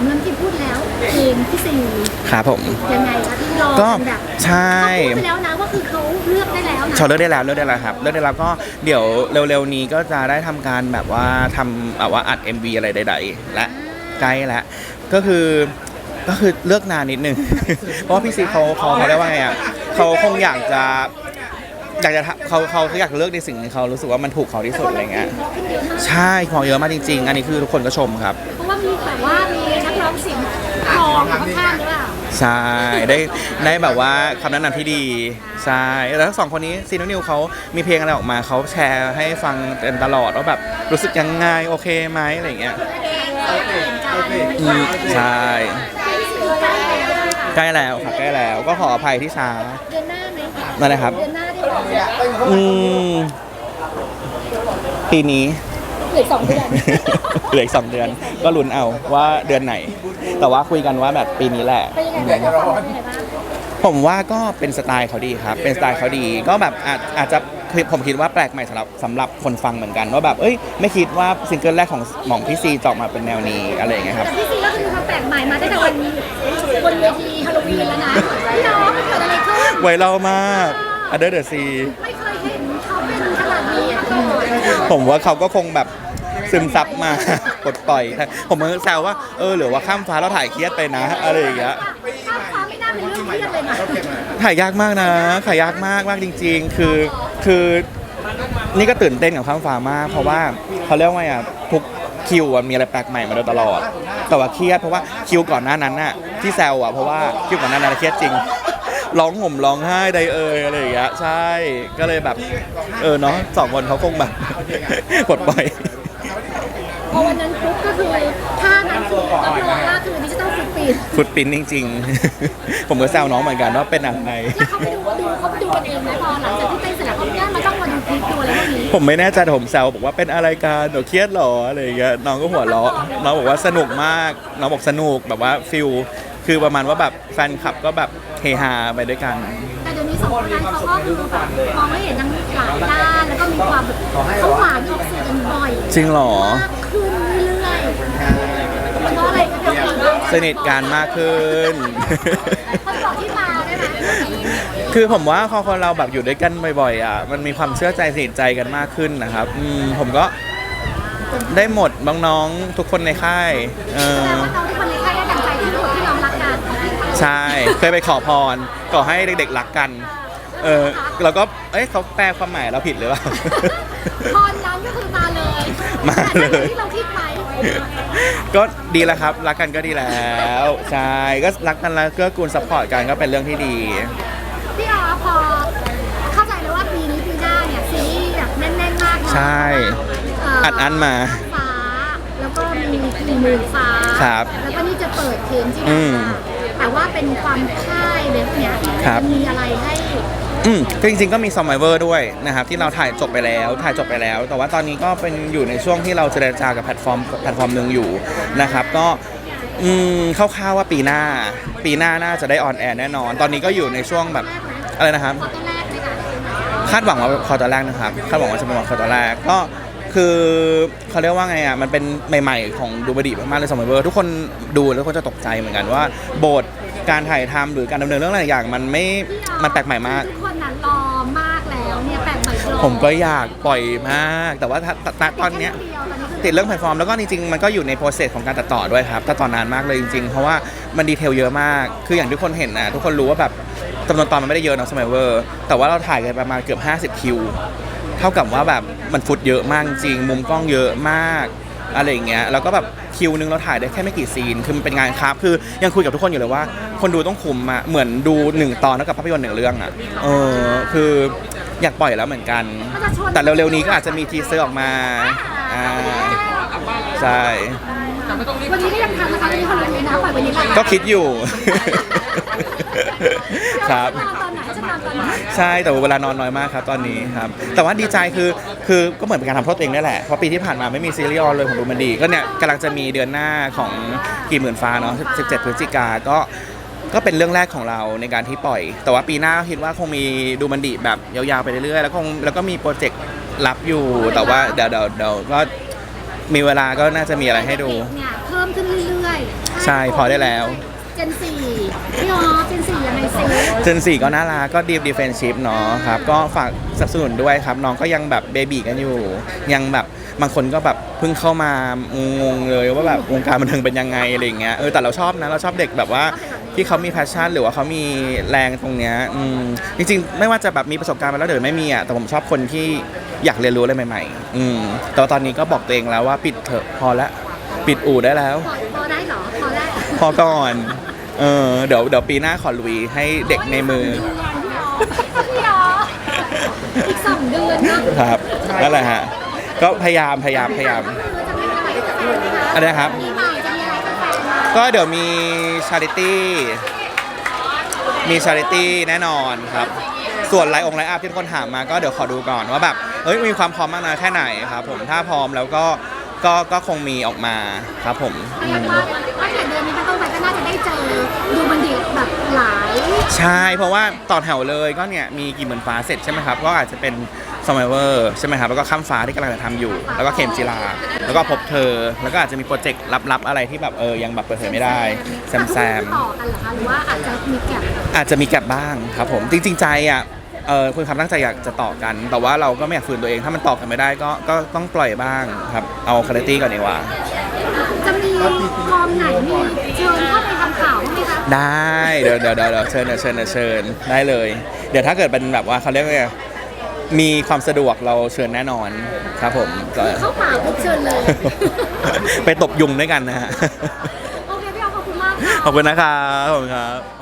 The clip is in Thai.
ามเรื่องที่พูดแล้วเพลงพี่ซีครับผม ยังไงคะที่รอก็กันแบบใช่ เขาพูดไปแล้วนะว่าคือเขาเลือกได้แล้วนะเขาเลิกได้แล้วเลิกได้แล้วครับเลิกได้แล้วก็เดี๋ยวเร็วๆนี้ก็จะได้ทำการแบบว่าทำแบบว่าอัด MV อะไรใดๆและใกล้แล้วก็คือก็คือเลือกนานนิดนึง เพราะว่าพี่ซีเขาเขาเขาเรียกว่าไงอะเขาคงอยากจะอยากจะทำเขาเขาเขาอยากเลือกในสิ่งที่เขารู้สึกว่ามันถูกเขาที่สุดอะไรเงี้ยเพราะขึ้นเยอะมากใช่ของเยอะมากจริง ๆ อันนี้คือทุกคนก็ชมครับ เพราะ ว่ามีแบบว่ามีนักร้องเสียงทองอยู่ข้างๆหรือเปล่าใช่ได้ได้แบบว่าคำแนะนำที่ดีใช่แล้วทั้งสองคนนี้ซีนนิวเขามีเพลงอะไรออกมาเขาแชร์ให้ฟังกันตลอดว่าแบบรู้สึกยังไงโอเคไหมอะไรอย่างเงี้ยอืมใช่ใกล้แล้วค่ะใกล้แล้วก็ขออภัยที่ช้าเดือนหน้าไหมนั่นแหละครับ เดือนหน้าได้ไหมอืมปีนี้ เหลืออกสองเดือน เหลืออีกสองเดือน ก็ลุ้นเอาว่าเดือนไหน แต่ว่าคุยกันว่าแบบปีนี้แหละ เป็นยังไงบ้างเป็นยังไงบ้างผมว่าก็เป็นสไตล์เขาดีครับ เป็นสไตล์เขาดี ก็แบบอาจอาจจะคือผมคิดว่าแปลกใหม่สำหรับสำหรับคนฟังเหมือนกันว่าแบบ เอ้ย ไม่คิดว่าซิงเกิลแรกของหม่องพี่ซีจะออกมาเป็นแนวนี้อะไรอย่างเงี้ยครับ แต่พี่ซีก็คือความแปลกใหม่มาตั้งแต่วันบนเวทีฮาโลวีนแล้วนะพี่น้องมันเกิดอะไรขึ้นไวเรามากอเดอร์เดอะซี ไม่เคย ผมว่าเขาก็คงแบบซึมซับมา ปลดปล่อย ผมก็แซวว่าเออหรือว่าข้ามฟ้าเราถ่ายเครียดไปนะอะไรอย่างเงี้ยข้ามฟ้าไม่น่าเป็นเรื่องเครียดเลยนะถ่ายยากมากนะถ่ายยากมากมากจริง ๆ คือคือนี่ก็ตื่นเต้นกับข้ามฟ้ามาก เพราะว่าเขาเรียกว่าอะทุกคิวอะมีอะไรแปลกใหม่มาโดยตลอด แต่ว่าเครียดเพราะว่าคิวก่อนหน้านั้นน่ะที่แซวอะเพราะว่าคิวก่อนหน้านั้นเครียดจริง ร้องห่มร้องไห้ใดเอ่ยอะไรอย่างเงี้ยใช่ก็เลยแบบเออเนาะสองคนเขาคงแบบปลดปล่อย พอวันนั้นปุ๊บก็คือท่านั้นคือรับรองว่าคือดิจิตอลฟุตปิดฟุตปรินท์จริง ๆ ผมก็แซวน้องเหมือนกันว่าเป็นอะไร แล้วเขาไปดูดูเขาไปดูกันเองไหมพอหลังจากที่เต้นเสร็จแล้วเขาเนี่ยมาต้องมาดูคลิปดูอะไรพวกนี้ผมไม่แน่ใจแต่ผมแซวบอกว่าเป็นอะไรกันเดี๋ยวเครียดเหรออะไรอย่างเงี้ยน้องก็หัวเราะน้องบอกว่าสนุกมาก น้องบอกสนุกแบบว่าฟิล คือประมาณว่าแบบแฟนคลับก็แบบเฮฮาไปด้วยกัน แต่เดี๋ยวนี้สองคนนั้นเขาก็คือแบบมองให้เห็นทั้งหลายด้าน แล้วก็มีความแบบเขาหวานออกสื่อกันบ่อยจริงเหรอ มากขึ้นเรื่อยๆเพราะอะไรก็เดี๋ยวสนิทกันมากขึ้น เขาบอกที่มาได้ไหมคือผมว่าพอคนเราแบบอยู่ด้วยกันบ่อยๆอะมันมีความเชื่อใจสนิทใจกันมากขึ้นนะครับอืมผมก็ได้หมดน้องๆทุกคนในค่ายเอแสดองว่าน้องทุกคนในค่ ใช่ เคยไปขอพรขอให้เด็กๆรักกัน เออเราก็เอ้ยเขาแปลความหมายเราผิดหรือเปล่า พรนั้นก็คือมาเลยมาเลยที่เราคิดไว้ก็ดีแล้วครับ รักกันก็ดีแล้ว ใช่ ก็รักกันแล้วก็กูลซัพพอร์ตกันก็เป็นเรื่องที่ดี พี่อ๋อพอเข้าใจเลยว่าปีนี้ปีหน้าเนี่ยซีรีส์แบบแน่นๆมากเนาะใช่เพราะว่าเอัดอั้นมาฟ้าแล้วก็มีกี่หมื่นฟ้าครับ แล้วก็นี่จะเปิดเทนที่อืนั่นม แต่ว่าเป็นความค่ายเว็บเนี้ยครับ มีอะไรให้อืมก็จริงๆก็มี Survivor ด้วยนะครับที่เราถ่ายจบไปแล้วถ่ายจบไปแล้ว แต่ว่าตอนนี้ก็เป็นอยู่ในช่วงที่เราเจรจากับแพลตฟอร์มแพลตฟอร์มหนึ่งอยู่นะครับก็อืมคร่าวๆว่าปีหน้า ปีหน้าน่าจะได้ออนแอร์แน่นอน ตอนนี้ก็อยู่ในช่วงแบบอะไรนะครับพอตัวแรกไหมคะคาดหวังว่าคอตอนแรกนะครับคาดหวังว่าจะเป็นคอตอนแรกก็ คือเขาเรียกว่าไงอะ มันเป็นใหม่ ๆ ของดูบดีมากๆเลยสมัยเวอร์ทุกคนดูแล้วก็จะตกใจเหมือนกันว่า บทการถ่ายทำหรือการดำเนินเรื่องอะไรอย่าง มันไม่พี่อ๋อมันแปลกใหม่มาก ทุกคนนั้นรอมากแล้วเนี่ยแปลกใหม่รอผมก็อยากปล่อยมาก แต่ว่าถ้าถ้าตอนเนี้ยแค่เดียวตอนนี้คือติดเรื่องแพลตฟอร์มแล้วก็จริงๆมันก็อยู่ในโปรเซสของการตัดต่อด้วยครับตัดต่อนานมากเลยจริงๆ เพราะว่ามันดีเทลเยอะมาก คืออย่างที่ทุกคนเห็นนะทุกคนรู้ว่าแบบจำนวนตอนมันไม่ได้เยอะเนอะสมัยเวอร์ แต่ว่าเราถ่ายกันประมาณเกือบ 50 คิว เท่ากับว่าแบบมันฟุตเยอะมากจริง มุมกล้องเยอะมากอะไรอย่างเงี้ยแล้วก็แบบคิวนึงเราถ่ายได้แค่ไม่กี่ซีน คือมันเป็นงานครับ คือยังคุยกับทุกคนอยู่เลยว่า คนดูต้องคุมอะเหมือนดูหนึ่งตอนเท่ากับภาพยนตร์หนึ่งเรื่องอะเออคืออยากปล่อยแล้วเหมือนกัน แต่เร็วๆนี้ก็อาจจะมีทีเซอร์ออกมาอ่าใช่วันนี้ก็ยังทำนะคะที่ฮอลลีวูดนะปล่อยวันนี้ปก็คิดอยู่ ครับจะนอนตอนไหน จะนอนตอนไหนใช่แต่ว่าเวลานอนน้อยมากครับตอนนี้ครับแต่ว่าดีใจคือคือก็เหมือนเป็นการทำโทษตัวเองนี่แหละเพราะปีที่ผ่านมาไม่มีซีรีส์ออนเลยของดูมันดีก็เนี่ยกำลังจะมีเดือนหน้าของกี่หมื่นฟ้าเนาะ17พฤศจิกาก็ก็เป็นเรื่องแรกของเราในการที่ปล่อย แต่ว่าปีหน้าคิดว่าคงมีดูมันดีแบบยาวๆไปเรื่อยๆแล้วคงแล้วก็มีโปรเจกต์รับอยู่แต่ว่าเดี๋ยวเดี๋ยวเดี๋ยวก็มีเวลาก็น่าจะมีอะไรให้ดู เนี่ยเพิ่มขึ้นเรื่อยๆใช่พอได้แล้วเจนสี่พี่อ๋อเจนสี่ยังไงซิเจนสี่ก็น่ารักก็ดีดีเฟนชิพเนาะครับ ก็ฝากสนับสนุนด้วยครับ น้องก็ยังแบบเบบีกันอยู่ ยังแบบบางคนก็แบบเพิ่งเข้ามางงๆเลยว่าแบบวงการบันเทิงเป็นยังไงอะไรอย่างเงี้ยเออแต่เราชอบนะเราชอบเด็กแบบว่าที่เขามีแพชชั่น หรือว่าเขามีแรงตรงเนี้ยอืมจริงๆ ไม่ว่าจะแบบมีประสบการณ์มาแล้วหรือไม่มีอะแต่ผมชอบคนที่อยากเรียนรู้อะไรใหม่ๆ อืมแต่ว่าตอนนี้ก็บอกตัวเองแล้วว่าปิดเถอะพอละปิดอู่ได้แล้ว พอพอได้เหรอพอได้พอก่อน เออเดี๋ยวเดี๋ยวปีหน้าขอลุยให้เด็กในมือ พี่อ๋ออีกสองเดือนเนาะครับนั่นแหละฮะก็พยายามพยายามพยายามจะมีอะไรกับแฟนไหมคะอะไรนะครับปีใหม่จะมีอะไรกับแฟนไหมก็เดี๋ยวมีชาริตี้มีชาริตี้แน่นอนครับ ส่วนไลน์องค์ไลน์อัพที่ทุกคนถามมาก็เดี๋ยวขอดูก่อนว่าแบบเอ้ยมีความพร้อมมากน้อยแค่ไหนครับผมถ้าพร้อมแล้วก็ก็ก็คงมีออกมาครับผมเรียกว่าตั้งแต่เดือนนี้เป็นต้นไปก็น่าจะได้เจอดูมันดีแบบหลาย ใช่ เพราะว่าต่อแถวเลยก็เนี่ยมีกี่หมื่นฟ้าเสร็จใช่ไหมครับ ก็อาจจะเป็นสมัยเวอร์ใช่ไหมครับ แล้วก็ข้ามฟ้าที่กำลังจะทำอยู่ แล้วก็เข็มจีลา แล้วก็พบเธอ แล้วก็อาจจะมีโปรเจกต์ลับๆ อะไรที่แบบเออยังแบบเปิดเผยไม่ได้แซมแซมต่อกันเหรอคะหรือว่าอาจจะมีแก็บอาจจะมีแกลบบ้างครับผมจริงๆใจอะเออคุณความตั้งใจอยากจะต่อกัน แต่ว่าเราก็ไม่อยากฝืนตัวเอง ถ้ามันต่อกันไม่ได้ก็ก็ต้องปล่อยบ้างครับ เอาคุณภาพก่อนดีกว่าจะมี กองไหนมีเชิญเข้าไปทำข่าวบ้างไหมคะได้เดี๋ยวเดี๋ยวเดี๋ยวเดี๋ยวเชิญเดี๋ยวเชิญเดี๋ยวเชิญได้เลย เดี๋ยวถ้าเกิดเป็นแบบว่าเขาเรียกว่าไงมีความสะดวกเราเชิญแน่นอนครับผมก็ เข้าป่าปุ๊บเชิญเลย ไปตบยุงด้วยกันนะฮะ โอเคพี่เอาขอบคุณมากค่ะ ขอบคุณนะครับ ขอบคุณครับ